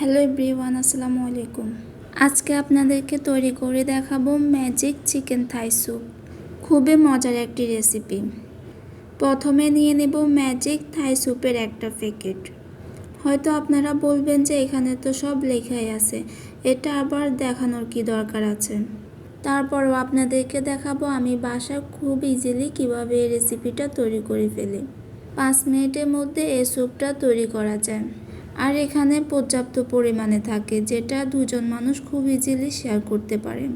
Hello everyone, আসসালামু আলাইকুম। আজকে আপনাদেরকে তৈরি করে দেখাবো ম্যাজিক চিকেন থাই স্যুপ খুবই মজার একটি রেসিপি প্রথমে নিয়ে নেব ম্যাজিক থাই স্যুপের একটা প্যাকেট হয়তো আপনারা বলবেন যে এখানে তো সব লেখাই আছে, এটা আবার দেখানোর কি দরকার আছে? তারপরও আপনাদেরকে দেখাবো আমি বাসায় খুব ইজিলি কীভাবে এই রেসিপিটা তৈরি করে ফেলি। পাঁচ মিনিটের মধ্যে এই স্যুপটা তৈরি করা যায়। আর এখানে পর্যাপ্ত পরিমাণে থাকে, যেটা দুজন মানুষ খুব ইজিলি শেয়ার করতে পারে।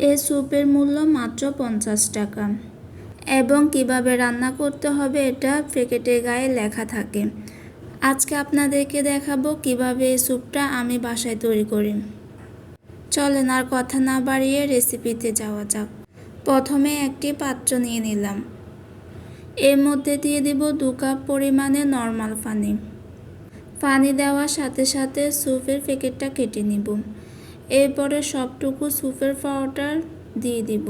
এই স্যুপের মূল্য মাত্র পঞ্চাশ টাকা। এবং কীভাবে রান্না করতে হবে এটা প্যাকেটের গায়ে লেখা থাকে। আজকে আপনাদেরকে দেখাবো কীভাবে এই স্যুপটা আমি বাসায় তৈরি করি। চলেন আর কথা না বাড়িয়ে রেসিপিতে যাওয়া যাক। প্রথমে একটি পাত্র নিয়ে নিলাম। এর মধ্যে দিয়ে দিব দু কাপ পরিমাণে নর্মাল পানি পানি দেওয়ার সাথে সাথে স্যুপের প্যাকেটটা কেটে নিব। এরপরে সবটুকু স্যুপের পাউডার দিয়ে দিব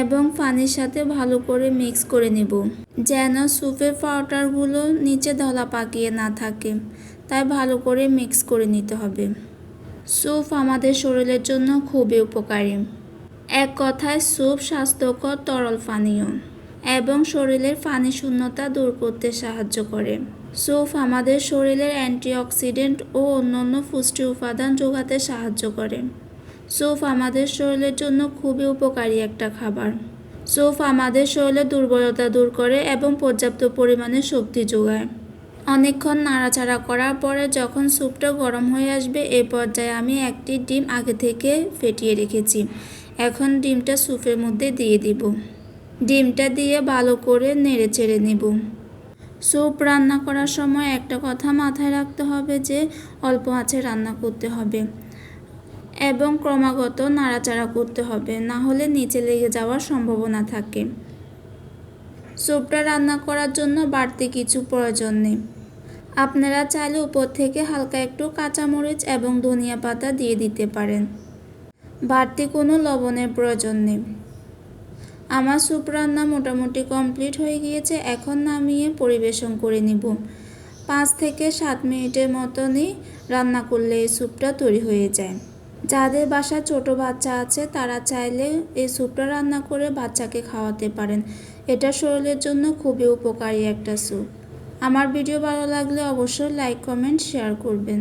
এবং পানির সাথে ভালো করে মিক্স করে নিব। যেন স্যুপের পাউডারগুলো নিচে ধলা পাকিয়ে না থাকে, তাই ভালো করে মিক্স করে নিতে হবে। স্যুপ আমাদের শরীরের জন্য খুবই উপকারী। এক কথায় স্যুপ স্বাস্থ্যকর, তরল, পানীয়। এবং শরীরের পানি শূন্যতা দূর করতে সাহায্য করে। স্যুপ আমাদের শরীরের অ্যান্টিঅক্সিডেন্ট ও অন্যান্য পুষ্টি উপাদান যোগাতে সাহায্য করে। স্যুপ আমাদের শরীরের জন্য খুবই উপকারী একটা খাবার। স্যুপ আমাদের শরীরের দুর্বলতা দূর করে এবং পর্যাপ্ত পরিমাণে শক্তি যোগায়। অনেকক্ষণ নাড়াচাড়া করার পরে যখন স্যুপটা গরম হয়ে আসবে, এ পর্যায়ে আমি একটি ডিম আগে থেকে ফেটিয়ে রেখেছি। এখন ডিমটা স্যুপের মধ্যে দিয়ে দিব। ডিমটা দিয়ে ভালো করে নেড়ে চেড়ে নেব। স্যুপ রান্না করার সময় একটা কথা মাথায় রাখতে হবে যে, অল্প আঁচে রান্না করতে হবে এবং ক্রমাগত নাড়াচাড়া করতে হবে, না হলে নিচে লেগে যাওয়ার সম্ভাবনা থাকে। স্যুপটা রান্না করার জন্য বাড়তি কিছু প্রয়োজন নেই। আপনারা চাইলে উপর থেকে হালকা একটু কাঁচামরিচ এবং ধনিয়া পাতা দিয়ে দিতে পারেন। বাড়তি কোনো লবণের প্রয়োজন নেই। আমার স্যুপ রান্না মোটামুটি কমপ্লিট হয়ে গিয়েছে, এখন নামিয়ে পরিবেশন করে নিব। পাঁচ থেকে সাত মিনিটের মতনই রান্না করলে এই স্যুপটা তৈরি হয়ে যায়। যাদের বাসায় ছোট বাচ্চা আছে, তারা চাইলে এই স্যুপটা রান্না করে বাচ্চাকে খাওয়াতে পারেন। এটা শরীরের জন্য খুবই উপকারী একটা স্যুপ। আমার ভিডিও ভালো লাগলে অবশ্যই লাইক, কমেন্ট, শেয়ার করবেন।